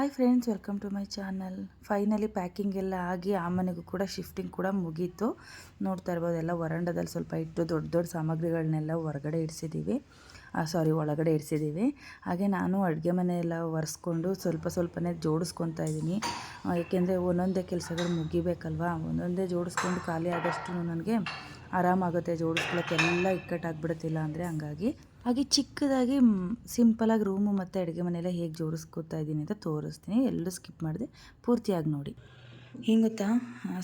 Hi friends welcome to my channel finally packing ಎಲ್ಲ ಆಗಿ ಆ ಮನೆಗೂ ಕೂಡ ಶಿಫ್ಟಿಂಗ್ ಕೂಡ ಮುಗೀತು. ನೋಡ್ತಾ ಇರ್ಬೋದು, ಎಲ್ಲ ವರಂಡದಲ್ಲಿ ಸ್ವಲ್ಪ ಇಟ್ಟು ದೊಡ್ಡ ದೊಡ್ಡ ಸಾಮಗ್ರಿಗಳನ್ನೆಲ್ಲ ಹೊರಗಡೆ ಇಡಿಸಿದ್ದೀವಿ ಸಾರಿ ಒಳಗಡೆ ಇಡಿಸಿದ್ದೀವಿ ಹಾಗೆ ನಾನು ಅಡುಗೆ ಮನೆಯೆಲ್ಲ ಒರೆಸ್ಕೊಂಡು ಸ್ವಲ್ಪ ಸ್ವಲ್ಪನೇ ಜೋಡಿಸ್ಕೊತಾ ಇದ್ದೀನಿ. ಏಕೆಂದರೆ ಒಂದೊಂದೇ ಕೆಲಸಗಳು ಮುಗಿಬೇಕಲ್ವಾ? ಒಂದೊಂದೇ ಜೋಡಿಸ್ಕೊಂಡು ಖಾಲಿ ಆದಷ್ಟು ನನಗೆ ಆರಾಮಾಗುತ್ತೆ. ಜೋಡಿಸ್ಕೊಳ್ಳೋಕ್ಕೆಲ್ಲ ಇಕ್ಕಟ್ಟಾಗ್ಬಿಡುತ್ತಿಲ್ಲ ಅಂದರೆ ಹಂಗಾಗಿ ಹಾಗೆ ಚಿಕ್ಕದಾಗಿ ಸಿಂಪಲಾಗಿ ರೂಮು ಮತ್ತು ಅಡುಗೆ ಮನೆಯೆಲ್ಲ ಹೇಗೆ ಜೋಡಿಸ್ಕೊತಾ ಇದ್ದೀನಿ ಅಂತ ತೋರಿಸ್ತೀನಿ. ಎಲ್ಲರೂ ಸ್ಕಿಪ್ ಮಾಡಿದೆ. ಪೂರ್ತಿಯಾಗಿ ನೋಡಿ. ಹಿಂಗೆ ಗೊತ್ತಾ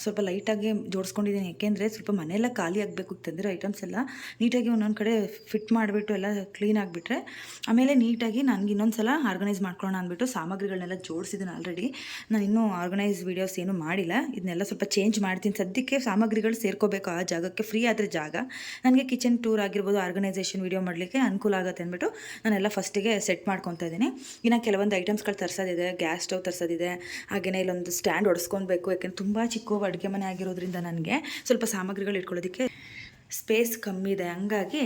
ಸ್ವಲ್ಪ ಲೈಟಾಗಿ ಜೋಡಿಸ್ಕೊಂಡಿದ್ದೀನಿ. ಯಾಕೆಂದರೆ ಸ್ವಲ್ಪ ಮನೆಯೆಲ್ಲ ಖಾಲಿ ಆಗಬೇಕು ತಂದಿರೋ ಐಟಮ್ಸ್ ಎಲ್ಲ ನೀಟಾಗಿ ಒಂದೊಂದು ಕಡೆ ಫಿಟ್ ಮಾಡಿಬಿಟ್ಟು ಎಲ್ಲ ಕ್ಲೀನ್ ಆಗಿಬಿಟ್ರೆ, ಆಮೇಲೆ ನೀಟಾಗಿ ನನಗೆ ಇನ್ನೊಂದು ಸಲ ಆರ್ಗನೈಸ್ ಮಾಡ್ಕೊಳ್ಳೋಣ ಅಂದ್ಬಿಟ್ಟು ಸಾಮಗ್ರಿಗಳನ್ನೆಲ್ಲ ಜೋಡಿಸಿದ್ದೀನಿ ಆಲ್ರೆಡಿ ನಾನು ಇನ್ನೂ ಆರ್ಗನೈಸ್ ವೀಡಿಯೋಸ್ ಏನೂ ಮಾಡಿಲ್ಲ. ಇದನ್ನೆಲ್ಲ ಸ್ವಲ್ಪ ಚೇಂಜ್ ಮಾಡ್ತೀನಿ. ಸದ್ಯಕ್ಕೆ ಸಾಮಗ್ರಿಗಳು ಸೇರ್ಕೋಬೇಕು ಆ ಜಾಗಕ್ಕೆ. ಫ್ರೀ ಆದರೆ ಜಾಗ. ನನಗೆ ಕಿಚನ್ ಟೂರ್ ಆಗಿರ್ಬೋದು ಆರ್ಗನೈಸೇಷನ್ ವೀಡಿಯೋ ಮಾಡಲಿಕ್ಕೆ ಅನುಕೂಲ ಆಗುತ್ತೆ ಅಂದ್ಬಿಟ್ಟು ನಾನೆಲ್ಲ ಫಸ್ಟಿಗೆ ಸೆಟ್ ಮಾಡ್ಕೊತಾ ಇದ್ದೀನಿ. ಇನ್ನು ಕೆಲವೊಂದು ಐಟಮ್ಸ್ಗಳು ತರಿಸೋದಿದೆ. Gas stove ತರಿಸೋದಿದೆ. ಹಾಗೆಯೇ ಇಲ್ಲೊಂದು ಸ್ಟ್ಯಾಂಡ್ ಹೊಡ್ಸ್ಕೊಬೇಕು ಬೇಕು ಯಾಕೆಂದ್ರೆ ತುಂಬ ಚಿಕ್ಕ ಅಡುಗೆ ಮನೆ ಆಗಿರೋದ್ರಿಂದ ನನಗೆ ಸ್ವಲ್ಪ ಸಾಮಗ್ರಿಗಳು ಇಟ್ಕೊಳ್ಳೋದಕ್ಕೆ ಸ್ಪೇಸ್ ಕಮ್ಮಿ ಇದೆ. ಹಂಗಾಗಿ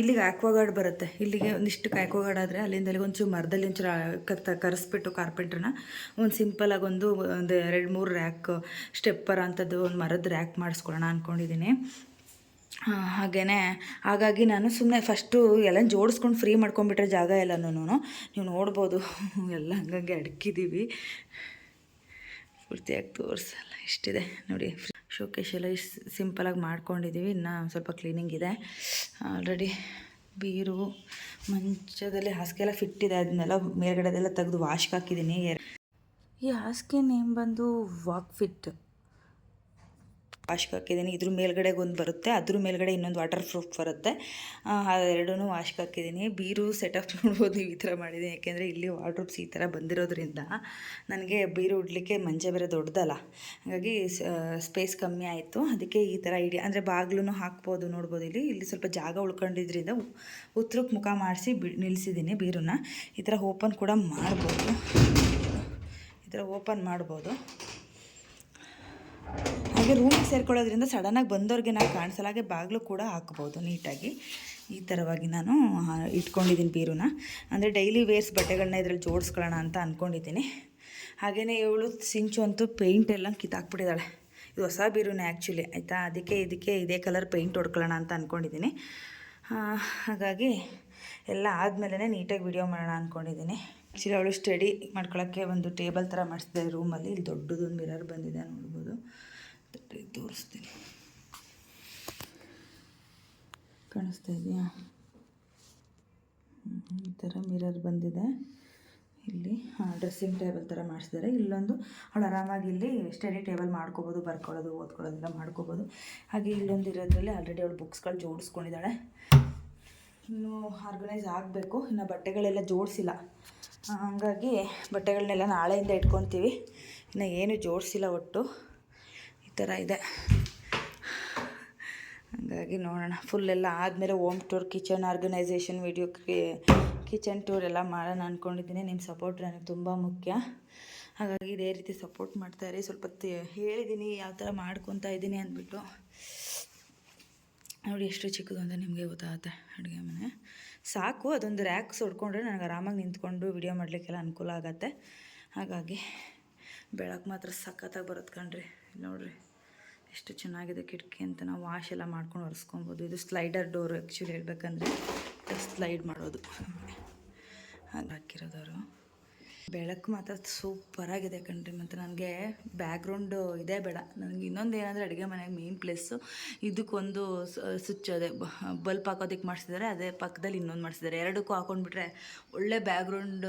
ಇಲ್ಲಿಗೆ ಆಕ್ವಾಗಾರ್ಡ್ ಬರುತ್ತೆ. ಇಲ್ಲಿಗೆ ಒಂದಿಷ್ಟು ಆಕ್ವಾಗಾರ್ಡ್ ಆದರೆ ಅಲ್ಲಿಂದ ಅಲ್ಲಿಗೆ ಒಂಚೂರು ಮರದಲ್ಲಿ ಒಂಚೂರು ಕತ್ತ, ಕರೆಸ್ಬಿಟ್ಟು ಕಾರ್ಪೆಂಟ್ರನ್ನ ಒಂದು ಸಿಂಪಲಾಗಿ ಒಂದು ಒಂದು ಎರಡು, ಮೂರು ರ್ಯಾಕ್ ಸ್ಟೆಪ್ಪರ್ ಅಂಥದ್ದು ಒಂದು ಮರದ ರ್ಯಾಕ್ ಮಾಡಿಸ್ಕೊಳ್ಳೋಣ ಅಂದ್ಕೊಂಡಿದ್ದೀನಿ ಹಾಗೇ ಹಾಗಾಗಿ ನಾನು ಸುಮ್ಮನೆ ಫಸ್ಟು ಎಲ್ಲ ಜೋಡಿಸ್ಕೊಂಡು ಫ್ರೀ ಮಾಡ್ಕೊಂಡ್ಬಿಟ್ರೆ ಜಾಗ ಎಲ್ಲನೂ ನೀವು ನೋಡ್ಬೋದು, ಎಲ್ಲ ಹಂಗಂಗೆ ಅಡ್ಕಿದ್ದೀವಿ ಪೂರ್ತಿಯಾಗಿ ತೋರಿಸಲ್ಲ, ಇಷ್ಟಿದೆ. ನೋಡಿ ಶೋಕೇಶ್ ಎಲ್ಲ ಇಷ್ಟು ಸಿಂಪಲಾಗಿ ಮಾಡ್ಕೊಂಡಿದ್ದೀವಿ ಒಂದು ಸ್ವಲ್ಪ ಕ್ಲೀನಿಂಗ್ ಇದೆ. ಆಲ್ರೆಡಿ ಬೀರು, ಮಂಚದಲ್ಲಿ ಹಾಸಿಗೆ ಎಲ್ಲ ಫಿಟ್ ಇದೆ. ಅದನ್ನೆಲ್ಲ ಮೇಲ್ಗಡೆದೆಲ್ಲ ತೆಗೆದು ವಾಶ್ಗೆ ಹಾಕಿದ್ದೀನಿ ಈ ಹಾಸಿಗೆ ನೇಮ್ ಬಂದು ವಾಕ್ ಫಿಟ್ ವಾಶ್ಗೆ ಹಾಕಿದ್ದೀನಿ ಇದ್ರ ಮೇಲ್ಗಡೆಗೆ ಒಂದು ಬರುತ್ತೆ, ಅದ್ರ ಮೇಲ್ಗಡೆ ಇನ್ನೊಂದು ವಾಟರ್ ಪ್ರೂಫ್ ಬರುತ್ತೆ. ಎರಡೂ ವಾಶ್ಗೆ ಹಾಕಿದ್ದೀನಿ ಬೀರು ಸೆಟಪ್ ನೋಡ್ಬೋದು ಈ ಥರ ಮಾಡಿದ್ದೀನಿ ಯಾಕೆಂದರೆ ಇಲ್ಲಿ ವಾಡ್ರೂಪ್ಸ್ ಈ ಥರ ಬಂದಿರೋದ್ರಿಂದ ನನಗೆ ಬೀರು ಉಡ್ಲಿಕ್ಕೆ ಮಂಜೆ ಬೇರೆ ದೊಡ್ಡದಲ್ಲ. ಹಾಗಾಗಿ ಸ್ಪೇಸ್ ಕಮ್ಮಿ ಆಯಿತು. ಅದಕ್ಕೆ ಈ ಥರ ಐಡಿಯಾ ಅಂದರೆ ಬಾಗ್ಲೂ ಹಾಕ್ಬೋದು ನೋಡ್ಬೋದು ಇಲ್ಲಿ. ಇಲ್ಲಿ ಸ್ವಲ್ಪ ಜಾಗ ಉಳ್ಕೊಂಡಿದ್ರಿಂದ ಉತ್ತರಕ್ಕೆ ಮುಖ ಮಾಡಿಸಿ ಬಿ ನಿಲ್ಲಿಸಿದ್ದೀನಿ ಬೀರನ್ನ ಈ ಥರ ಓಪನ್ ಕೂಡ ಮಾಡ್ಬೋದು. ಈ ಥರ ಓಪನ್ ಮಾಡ್ಬೋದು. ಹಾಗೆ ರೂಮಿಗೆ ಸೇರ್ಕೊಳ್ಳೋದ್ರಿಂದ ಸಡನ್ನಾಗಿ ಬಂದವ್ರಿಗೆ ನಾವು ಕಾಣಿಸಲ್ಲ ಹಾಗೆ ಬಾಗಿಲು ಕೂಡ ಹಾಕ್ಬೋದು ನೀಟಾಗಿ. ಈ ಥರವಾಗಿ ನಾನು ಇಟ್ಕೊಂಡಿದ್ದೀನಿ ಬೀರುನ. ಅಂದರೆ ಡೈಲಿ ವೇರ್ಸ್ ಬಟ್ಟೆಗಳನ್ನ ಇದರಲ್ಲಿ ಜೋಡಿಸ್ಕೊಳ್ಳೋಣ ಅಂತ ಅಂದ್ಕೊಂಡಿದ್ದೀನಿ ಹಾಗೆಯೇ ಇವಳು ಸಿಂಚು ಅಂತೂ ಪೇಂಟ್ ಎಲ್ಲ ಕಿತ್ತಾಕ್ಬಿಟ್ಟಿದ್ದಾಳೆ ಇದು ಹೊಸ ಬೀರುನೇ ಆ್ಯಕ್ಚುಲಿ ಆಯಿತಾ? ಅದಕ್ಕೆ ಇದಕ್ಕೆ ಇದೇ ಕಲರ್ ಪೇಂಟ್ ಹೊಡ್ಕೊಳ್ಳೋಣ ಅಂತ ಅಂದ್ಕೊಂಡಿದ್ದೀನಿ ಹಾಗಾಗಿ ಎಲ್ಲ ಆದಮೇಲೆ ನೀಟಾಗಿ ವಿಡಿಯೋ ಮಾಡೋಣ ಅಂದ್ಕೊಂಡಿದ್ದೀನಿ ಆ್ಯಕ್ಚುಲಿ ಅವಳು ಸ್ಟಡಿ ಮಾಡ್ಕೊಳ್ಳೋಕ್ಕೆ ಒಂದು ಟೇಬಲ್ ಥರ ಮಾಡಿಸಿದೆ ರೂಮಲ್ಲಿ ಇಲ್ಲಿ ದೊಡ್ಡದೊಂದು ಮಿರರ್ ಬಂದಿದೆ ನೋಡ್ಬೋದು. ತೋರಿಸ್ತೀನಿ. ಕಾಣಿಸ್ತಾ ಇದೆಯಾ? ಈ ಥರ ಮಿರರ್ ಬಂದಿದೆ. ಇಲ್ಲಿ ಡ್ರೆಸ್ಸಿಂಗ್ ಟೇಬಲ್ ಥರ ಮಾಡಿಸಿದ್ದಾರೆ. ಇಲ್ಲೊಂದು ಅವಳು ಆರಾಮಾಗಿ ಇಲ್ಲಿ ಸ್ಟಡಿ ಟೇಬಲ್ ಮಾಡ್ಕೋಬೋದು, ಬರ್ಕೊಳ್ಳೋದು ಓದ್ಕೊಳ್ಳೋದೆಲ್ಲ ಮಾಡ್ಕೋಬೋದು. ಹಾಗೆ ಇಲ್ಲೊಂದು ಇರೋದ್ರಲ್ಲಿ ಆಲ್ರೆಡಿ ಅವಳು ಬುಕ್ಸ್ಗಳು ಜೋಡಿಸ್ಕೊಂಡಿದ್ದಾಳೆ. ಇನ್ನು ಆರ್ಗನೈಸ್ ಆಗಬೇಕು. ಇನ್ನು ಬಟ್ಟೆಗಳೆಲ್ಲ ಜೋಡಿಸಿಲ್ಲ. ಹಾಗಾಗಿ ಬಟ್ಟೆಗಳನ್ನೆಲ್ಲ ನಾಳೆಯಿಂದ ಇಟ್ಕೊತೀವಿ. ಇನ್ನು ಏನು ಜೋಡಿಸಿಲ್ಲ ಒಟ್ಟು. ಥರ ಇದೆ. ಹಾಗಾಗಿ ನೋಡೋಣ. ಫುಲ್ ಎಲ್ಲ ಆದಮೇಲೆ home tour kitchen organisation video kitchen tour ಎಲ್ಲ ಮಾಡೋಣ ಅಂದ್ಕೊಂಡಿದ್ದೀನಿ ನಿಮ್ಮ ಸಪೋರ್ಟ್ ನನಗೆ ತುಂಬ ಮುಖ್ಯ. ಹಾಗಾಗಿ ಇದೇ ರೀತಿ ಸಪೋರ್ಟ್ ಮಾಡ್ತಾಯಿರಿ ಸ್ವಲ್ಪ ಹೇಳಿದ್ದೀನಿ ಯಾವ ಥರ ಮಾಡ್ಕೊತಾ ಇದ್ದೀನಿ ಅಂದ್ಬಿಟ್ಟು. ನೋಡಿ ಎಷ್ಟು ಚಿಕ್ಕದು ಅಂತ ನಿಮಗೆ ಗೊತ್ತಾಗುತ್ತೆ ಅಡುಗೆ ಮನೆ. ಸಾಕು, ಅದೊಂದು ರ್ಯಾಕ್ ಹೊಡ್ಕೊಂಡ್ರೆ ನನಗೆ ಆರಾಮಾಗಿ ನಿಂತ್ಕೊಂಡು ವಿಡಿಯೋ ಮಾಡಲಿಕ್ಕೆಲ್ಲ ಅನುಕೂಲ ಆಗುತ್ತೆ. ಹಾಗಾಗಿ ಬೆಳಗ್ಗೆ ಮಾತ್ರ ಸಖತ್ತಾಗಿ ಬರುತ್ತೆ ಕಣ್ರಿ. ನೋಡಿರಿ. ಎಷ್ಟು ಚೆನ್ನಾಗಿದೆ ಕಿಟಕಿ ಅಂತ ನಾವು ವಾಶ್ ಎಲ್ಲ ಮಾಡ್ಕೊಂಡು ಒರೆಸ್ಕೊಬೋದು. ಇದು ಸ್ಲೈಡರ್ ಡೋರು ಆ್ಯಕ್ಚುಲಿ ಹೇಳ್ಬೇಕಂದ್ರೆ ಸ್ಲೈಡ್ ಮಾಡೋದು. ಹಾಗೆ ಹಾಕಿರೋದವರು. ಬೆಳಕು ಮಾತ್ರ ಸೂಪರಾಗಿದೆ ಕಣ್ರಿ. ಮತ್ತು ನನಗೆ ಬ್ಯಾಕ್ಗ್ರೌಂಡು ಇದೇ ಬೇಡ. ನನಗೆ ಇನ್ನೊಂದು ಏನಂದರೆ ಅಡುಗೆ ಮನೆಗೆ ಮೇನ್ ಪ್ಲೇಸು ಇದಕ್ಕೊಂದು ಸ್ವಿಚ್ ಅದೇ ಬಲ್ಪ್ ಹಾಕೋದಕ್ಕೆ ಮಾಡಿಸಿದ್ದಾರೆ ಅದೇ ಪಕ್ಕದಲ್ಲಿ ಇನ್ನೊಂದು ಮಾಡಿಸಿದ್ದಾರೆ ಎರಡಕ್ಕೂ ಹಾಕೊಂಡ್ಬಿಟ್ರೆ ಒಳ್ಳೆ ಬ್ಯಾಕ್ಗ್ರೌಂಡ್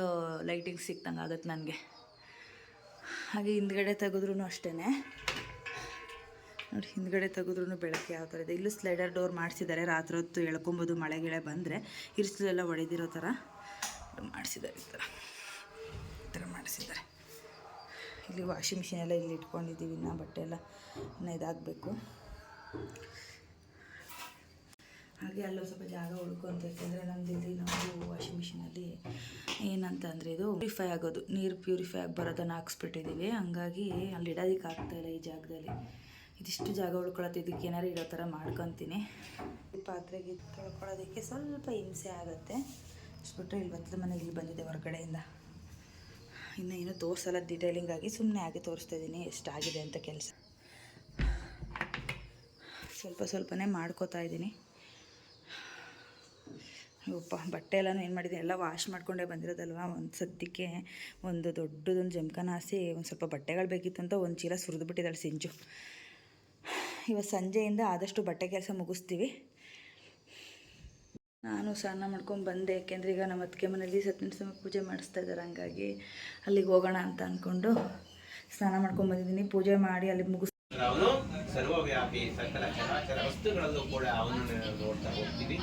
ಲೈಟಿಂಗ್ ಸಿಕ್ತಂಗೆ ಆಗುತ್ತೆ ನನಗೆ. ಹಾಗೆ ಹಿಂದ್ಗಡೆ ತೆಗೆದ್ರೂ ಅಷ್ಟೇ ನೋಡಿ, ಹಿಂದ್ಗಡೆ ತೆಗೆದ್ರೂ ಬೆಳಕು ಯಾವ ಥರ ಇದೆ. ಇಲ್ಲೂ ಸ್ಲೈಡರ್ ಡೋರ್ ಮಾಡಿಸಿದ್ದಾರೆ. ರಾತ್ರಿ ಹೊತ್ತು ಎಳ್ಕೊಬೋದು, ಮಳೆಗಿಳೆ ಬಂದರೆ. ಇರಿಸಲೆಲ್ಲ ಒಡೆದಿರೋ ಥರ ಮಾಡಿಸಿದ್ದಾರೆ ಈ ಥರ. ಈ ಥರ ಮಾಡಿಸಿದ್ದಾರೆ. ಇಲ್ಲಿ ವಾಷಿಂಗ್ ಮಿಷಿನ್ ಎಲ್ಲ ಇಲ್ಲಿ ಇಟ್ಕೊಂಡಿದ್ದೀವಿ. ಇನ್ನು ಬಟ್ಟೆ ಎಲ್ಲ ಇನ್ನೂ ಇದಾಗಬೇಕು. ಹಾಗೆ ಅಲ್ಲೂ ಸ್ವಲ್ಪ ಜಾಗ ಉಳ್ಕೊಂತ ಯಾಕೆಂದರೆ ನಮ್ದು ಇಲ್ಲಿ ನಾವು ವಾಷಿಂಗ್ ಮಿಷಿನಲ್ಲಿ ಏನಂತಂದರೆ ಇದು ಪ್ಯೂರಿಫೈ ಆಗೋದು. ನೀರು ಪ್ಯೂರಿಫೈ ಆಗಿ ಬರೋದನ್ನು ಹಾಕ್ಸ್ಬಿಟ್ಟಿದ್ದೀವಿ. ಹಂಗಾಗಿ ಅಲ್ಲಿ ಇಡೋದಕ್ಕೆ ಆಗ್ತಾಯಿಲ್ಲ ಈ ಜಾಗದಲ್ಲಿ. ಇದಿಷ್ಟು ಜಾಗ ಉಳ್ಕೊಳತ್ತೆ, ಇದಕ್ಕೆ ಏನಾರು ಇರೋ ಥರ ಮಾಡ್ಕೊತೀನಿ. ಪಾತ್ರೆಗೆ ತೊಳ್ಕೊಳ್ಳೋದಕ್ಕೆ ಸ್ವಲ್ಪ ಹಿಂಸೆ ಆಗುತ್ತೆ. ಅಷ್ಟು ಬಿಟ್ಟರೆ ಇಲ್ಲಿ ಬತ್ತದ ಮನೆ ಇಲ್ಲಿ ಬಂದಿದೆ ಹೊರಗಡೆಯಿಂದ. ಇನ್ನು ಏನು ತೋರಿಸಲ್ಲ ಡೀಟೇಲಿಂಗ್ ಆಗಿ ಸುಮ್ಮನೆ ಆಗಿ ತೋರಿಸ್ತಾ ಇದ್ದೀನಿ ಎಷ್ಟಾಗಿದೆ ಅಂತ ಕೆಲಸ. ಸ್ವಲ್ಪ ಸ್ವಲ್ಪನೇ ಮಾಡ್ಕೋತಾ ಇದ್ದೀನಿ ಅಯ್ಯಪ್ಪ ಬಟ್ಟೆ ಎಲ್ಲನೂ ಏನು ಮಾಡಿದ್ದೀನಿ ಎಲ್ಲ ವಾಶ್ ಮಾಡ್ಕೊಂಡೇ ಬಂದಿರೋದಲ್ವ? ಒಂದು ಸದ್ಯಕ್ಕೆ ಒಂದು ದೊಡ್ಡದೊಂದು ಜಮಖಾನ ಹಾಸಿ ಒಂದು ಸ್ವಲ್ಪ ಬಟ್ಟೆಗಳು ಬೇಕಿತ್ತು ಅಂತ ಒಂದು ಚೀಲ ಸುರಿದು ಬಿಟ್ಟಿದ್ದಾಳೆ ಸಿಂಜು. ಇವತ್ತು ಸಂಜೆಯಿಂದ ಆದಷ್ಟು ಬಟ್ಟೆ ಕೆಲಸ ಮುಗಿಸ್ತೀವಿ. ನಾನು ಸ್ನಾನ ಮಾಡ್ಕೊಂಡು ಬಂದೆ. ಯಾಕೆಂದರೆ ಈಗ ನಮ್ಮ ಅತ್ತಿಗೆ ಮನೇಲಿ ಸತ್ಯನಾರಾಯಣ ಪೂಜೆ ಮಾಡಿಸ್ತಾ ಇದ್ದಾರೆ ಹಂಗಾಗಿ ಅಲ್ಲಿಗೆ ಹೋಗೋಣ ಅಂತ ಅಂದ್ಕೊಂಡು ಸ್ನಾನ ಮಾಡ್ಕೊಂಡು ಬಂದಿದ್ದೀನಿ. ಪೂಜೆ ಮಾಡಿ ಅಲ್ಲಿ ಮುಗಿಸ್ ಅವನು ಸರ್ವವ್ಯಾಪಿ ಸಕಲ ಚರಾಚರ ವಸ್ತುಗಳಲ್ಲೂ ಕೂಡ ಅವನನ್ನು ನೋಡ್ತಾ ಹೋಗ್ತೀವಿ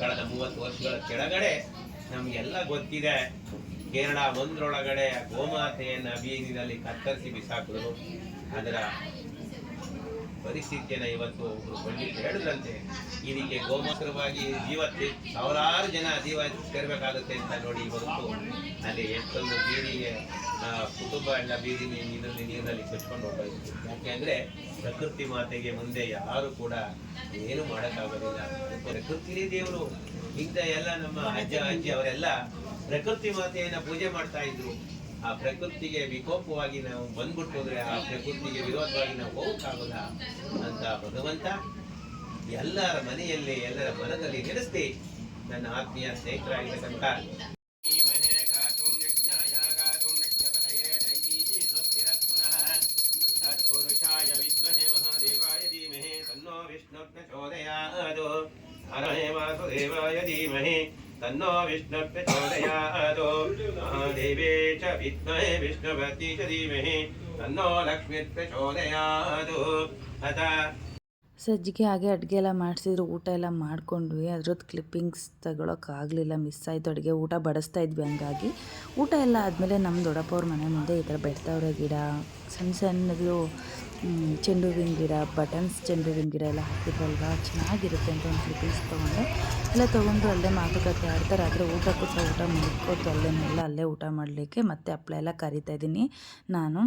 ಕಳೆದ ಮೂವತ್ತು ವರ್ಷಗಳ ಕೆಳಗಡೆ ನಮಗೆಲ್ಲ ಗೊತ್ತಿದೆ. ಕೇರಳ ಒಂದರೊಳಗಡೆ ಗೋಮಾತೆಯನ್ನು ಬೀದಿನಲ್ಲಿ ಕತ್ತರಿಸಿ ಬಿಸಾಕಿದ್ರು. ಅದರ ಪರಿಸ್ಥಿತಿಯನ್ನ ಇವತ್ತು ಒಬ್ರು ಪಂಡಿತ್ ಹೇಳಿದ್ರಂತೆ. ಇದಕ್ಕೆ ಗೋಮಾತ್ರವಾಗಿ ಜೀವ ಸಾವಿರಾರು ಜನ ಜೀವ ಸೇರ್ಬೇಕಾಗುತ್ತೆ ಅಂತ ನೋಡಿ ಇವತ್ತು ಅಲ್ಲಿ ಎಷ್ಟೊಂದು ಬೀದಿಗೆ ಕುಟುಂಬ ಎಲ್ಲ ಬೀದಿ ನೀರಲ್ಲಿ, ನೀರಿನಲ್ಲಿ ಕೊಚ್ಕೊಂಡು ಹೋಗ್ಬೇಕು ಯಾಕೆಂದ್ರೆ ಪ್ರಕೃತಿ ಮಾತೆಗೆ ಮುಂದೆ ಯಾರು ಕೂಡ ಏನು ಮಾಡೋಕ್ಕಾಗೋದಿಲ್ಲ. ಪ್ರಕೃತಿ ದೇವರು ಇಂಥ ಎಲ್ಲ ನಮ್ಮ ಅಜ್ಜ, ಅಜ್ಜಿ ಅವರೆಲ್ಲ ಪ್ರಕೃತಿ ಮಾತೆಯನ್ನ ಪೂಜೆ ಮಾಡ್ತಾ ಇದ್ರು. ಆ ಪ್ರಕೃತಿಗೆ ವಿಕೋಪವಾಗಿ ನಾವು ಬಂದ್ಬಿಟ್ಟು ಹೋದ್ರೆ ಆ ಪ್ರಕೃತಿಗೆ ವಿರೋಧವಾಗಿ ನಾವು ಹೋಗಕ್ಕಾಗಲ್ಲ ಅಂತ ಭಗವಂತ ಎಲ್ಲರ ಮನೆಯಲ್ಲಿ, ಎಲ್ಲರ ಮನದಲ್ಲಿ ನೆಲೆಸಿ ನನ್ನ ಆತ್ಮೀಯ ಸ್ನೇಹಿತರಾಗಿರ್ತಕ್ಕಂಥ ಧೀಮಹಿ ವಿಷ್ಣು ವಿಷ್ಣುರ್ಪ್ರಚೋದಯಾದು ಮಹಾದೇವೇ ಚ ವಿದ್ಮಹೇ ವಿಷ್ಣುಪತಿ ಚ ಧೀಮಹಿ. ತನ್ನೋ ಲಕ್ಷ್ಮೀರ್ಪ್ರಚೋದಯಾದು ಅಥ ಸಜ್ಜಿಗೆ ಹಾಗೆ ಅಡುಗೆ ಎಲ್ಲ ಮಾಡಿಸಿದ್ರು, ಊಟ ಎಲ್ಲ ಮಾಡ್ಕೊಂಡ್ವಿ. ಅದ್ರದ್ದು ಕ್ಲಿಪ್ಪಿಂಗ್ಸ್ ತಗೊಳಕ್ಕಾಗಲಿಲ್ಲ ಮಿಸ್ ಆಯಿತು. ಅಡುಗೆ ಊಟ ಬಡಿಸ್ತಾ ಇದ್ವಿ ಹಂಗಾಗಿ. ಊಟ ಎಲ್ಲ ಆದಮೇಲೆ ನಮ್ಮ ದೊಡ್ಡಪ್ಪವ್ರ ಮನೆ ಮುಂದೆ ಈ ಥರ ಬೆಳ್ತಾವ್ರೆ ಗಿಡ. ಸಣ್ಣ ಸಣ್ಣದು ಚೆಂಡು ಹೂವಿನ ಗಿಡ ಬಟನ್ಸ್ ಚೆಂಡು ಹೂವಿನ ಗಿಡ ಎಲ್ಲ ಹಾಕಿದ್ರಲ್ವಾ? ಚೆನ್ನಾಗಿರುತ್ತೆ ಅಂತ ಒಂದು ಪೀಸ್ ತೊಗೊಂಡೆ. ಎಲ್ಲ ತೊಗೊಂಡು ಅಲ್ಲೇ ಮಾತುಕತೆ ಆಡ್ತಾರೆ. ಆದರೆ ಊಟಕ್ಕೂ ಸಹ ಊಟ ಮುಗಿಸ್ಕೊತು ಅಲ್ಲೇನೆಲ್ಲ ಅಲ್ಲೇ ಊಟ ಮಾಡಲಿಕ್ಕೆ ಮತ್ತೆ ಹಪ್ಳ ಎಲ್ಲ ಕರಿತಾ ಇದ್ದೀನಿ ನಾನು.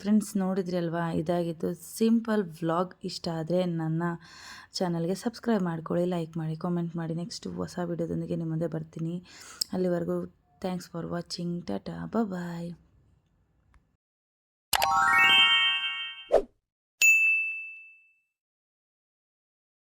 ಫ್ರೆಂಡ್ಸ್ ನೋಡಿದ್ರಿ ಅಲ್ವಾ ಇದಾಗಿತ್ತು ಸಿಂಪಲ್ ವ್ಲಾಗ್ ಇಷ್ಟ ಆದರೆ ನನ್ನ ಚಾನಲ್ಗೆ ಸಬ್ಸ್ಕ್ರೈಬ್ ಮಾಡ್ಕೊಳ್ಳಿ ಲೈಕ್ ಮಾಡಿ ಕಾಮೆಂಟ್ ಮಾಡಿ. ನೆಕ್ಸ್ಟ್ ಹೊಸ ವೀಡಿಯೋದೊಂದಿಗೆ ನಿಮ್ಮ ಮುಂದೆ ಬರ್ತೀನಿ. ಅಲ್ಲಿವರೆಗೂ thanks for watching tata bye